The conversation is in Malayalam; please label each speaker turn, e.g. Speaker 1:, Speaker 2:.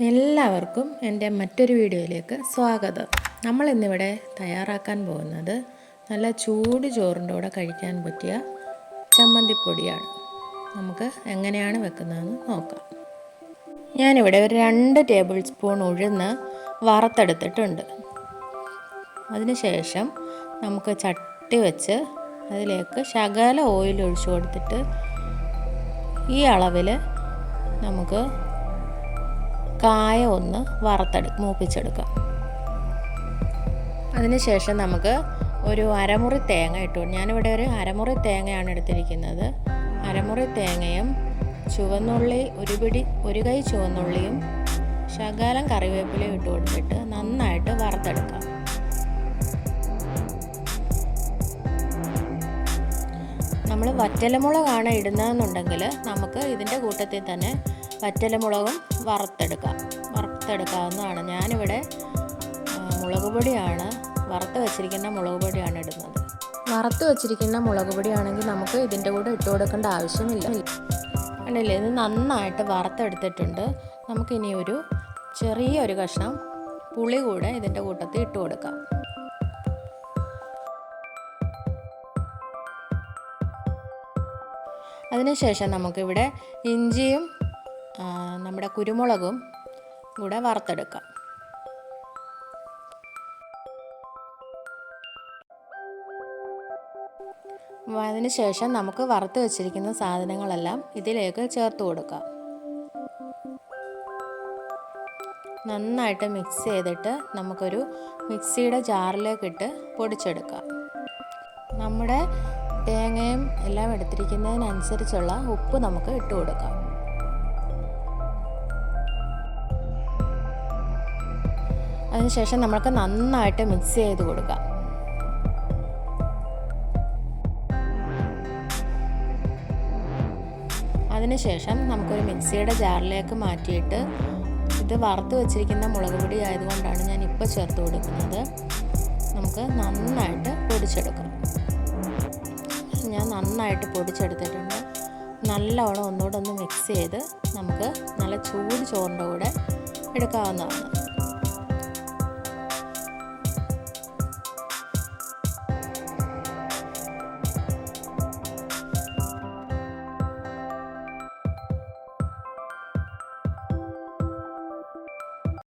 Speaker 1: എല്ലാവർക്കും എന്റെ മറ്റൊരു വീഡിയോയിലേക്ക് സ്വാഗതം. നമ്മൾ ഇന്നിവിടെ തയ്യാറാക്കാൻ പോകുന്നത് നല്ല ചൂട് ചോറിന്റെ കൂടെ കഴിക്കാൻ പറ്റിയ ചമ്മന്തിപ്പൊടിയാണ്. നമുക്ക് എങ്ങനെയാണ് വെക്കുന്നതെന്ന് നോക്കാം. ഞാനിവിടെ ഒരു രണ്ട് ടേബിൾ സ്പൂൺ ഉഴുന്ന് വറുത്തെടുത്തിട്ടുണ്ട്. അതിനുശേഷം നമുക്ക് ചട്ടി വെച്ച് അതിലേക്ക് ശകല ഓയിൽ ഒഴിച്ചു കൊടുത്തിട്ട് ഈ അളവിൽ നമുക്ക് കായ ഒന്ന് വറുത്തെടു മൂപ്പിച്ചെടുക്കാം അതിനുശേഷം നമുക്ക് ഒരു അരമുറി തേങ്ങ ഇട്ടു. ഞാനിവിടെ ഒരു അരമുറി തേങ്ങയാണ് എടുത്തിരിക്കുന്നത്. അരമുറി തേങ്ങയും ചുവന്നുള്ളി ഒരു പിടി ഒരു കൈ ചുവന്നുള്ളിയും ശകലം കറിവേപ്പിലയും ഇട്ട് കൊടുത്തിട്ട് നന്നായിട്ട് വറുത്തെടുക്കാം. നമ്മൾ വറ്റലമുളകാണ് ഇടുന്നതെന്നുണ്ടെങ്കിൽ നമുക്ക് ഇതിന്റെ കൂട്ടത്തിൽ തന്നെ വറ്റലമുളകും വറുത്തെടുക്കാം. വറുത്തെടുക്കാവുന്നതാണ്. ഞാനിവിടെ മുളക് പൊടിയാണ് വറുത്ത് വെച്ചിരിക്കുന്ന മുളക് പൊടിയാണ് ഇടുന്നത്. വറുത്ത് വെച്ചിരിക്കുന്ന മുളക് പൊടിയാണെങ്കിൽ നമുക്ക് ഇതിന്റെ കൂടെ ഇട്ട് കൊടുക്കേണ്ട ആവശ്യമില്ല. കണ്ടില്ലേ? ഇത് നന്നായിട്ട് വറുത്തെടുത്തിട്ടുണ്ട്. നമുക്കിനി ഒരു ചെറിയൊരു കഷ്ണം പുളി കൂടെ ഇതിന്റെ കൂട്ടത്തിൽ ഇട്ട് കൊടുക്കാം. അതിനുശേഷം നമുക്കിവിടെ ഇഞ്ചിയും നമ്മുടെ കുരുമുളകും കൂടെ വറുത്തെടുക്കാം. അതിന് ശേഷം നമുക്ക് വറുത്ത് വെച്ചിരിക്കുന്ന സാധനങ്ങളെല്ലാം ഇതിലേക്ക് ചേർത്ത് കൊടുക്കാം. നന്നായിട്ട് മിക്സ് ചെയ്തിട്ട് നമുക്കൊരു മിക്സിയുടെ ജാറിലേക്കിട്ട് പൊടിച്ചെടുക്കാം. നമ്മുടെ തേങ്ങയും എല്ലാം എടുത്തിരിക്കുന്നതിനനുസരിച്ചുള്ള ഉപ്പ് നമുക്ക് ഇട്ട് കൊടുക്കാം. അതിനുശേഷം നമ്മൾക്ക് നന്നായിട്ട് മിക്സ് ചെയ്ത് കൊടുക്കാം. അതിനുശേഷം നമുക്കൊരു മിക്സിയുടെ ജാറിലേക്ക് മാറ്റിയിട്ട് ഇത് വറുത്ത് വെച്ചിരിക്കുന്ന മുളക് പൊടി ആയതുകൊണ്ടാണ് ഞാൻ ഇപ്പോൾ ചേർത്ത് കൊടുക്കുന്നത്. നമുക്ക് നന്നായിട്ട് പൊടിച്ചെടുക്കാം. ഞാൻ നന്നായിട്ട് പൊടിച്ചെടുത്തിട്ടുണ്ട്. നല്ലവണ്ണം ഒന്നുകൂടെ ഒന്ന് മിക്സ് ചെയ്ത് നമുക്ക് നല്ല ചൂട് ചോറിന്റെ കൂടെ എടുക്കാവുന്നതാണ്.